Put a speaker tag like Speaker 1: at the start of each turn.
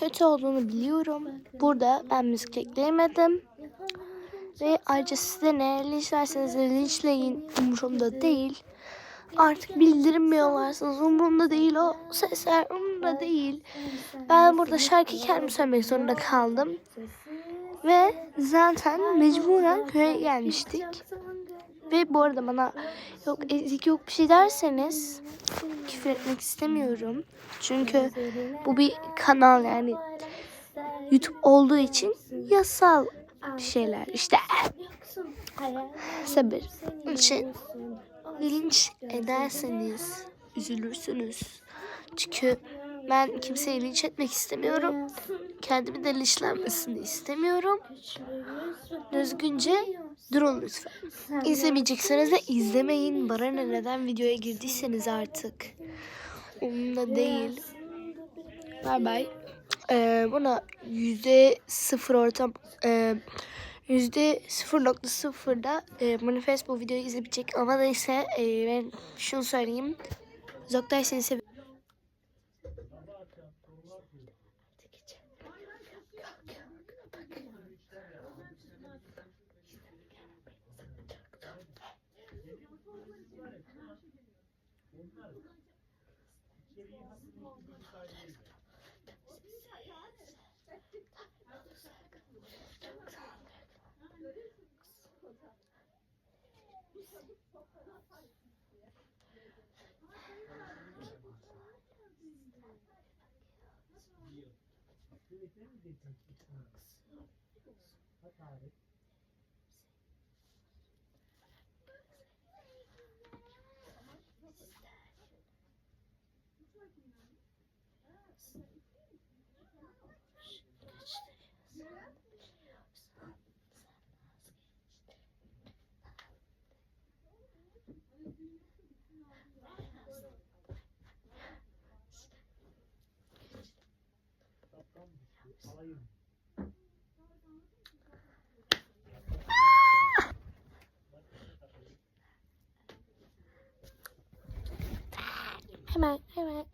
Speaker 1: kötü olduğunu biliyorum. Burada ben müzik ekleyemedim. Ve ayrıca size ne linçlerseniz de linçleyin umurumda değil. Artık bildirilmiyorlarsanız umurumda değil o sesler umurumda değil. Ben burada şarkı kendim söylemek zorunda kaldım. Ve zaten mecburen köye gelmiştik. Ve bu arada bana yok ezik yok bir şey derseniz küfür etmek istemiyorum. Çünkü bu bir kanal yani YouTube olduğu için yasal şeyler. İşte sabır için linç ederseniz üzülürsünüz. Çünkü ben kimseyi linç etmek istemiyorum. Kendimi de linçlenmesini istemiyorum. Düzgünce durun lütfen. İzlemeyecekseniz de izlemeyin. Bana ne neden videoya girdiyseniz artık. Umurumda değil. Bay bay. Ee, buna yüzde sıfır ortam e, yüzde sıfır nokta sıfırda e, manifest bu videoyu izleyecek ama neyse e, ben şunu söyleyeyim. Zoktay seni seviyorum. Sürekli mi getirdin? Hataret. Hemen hemen.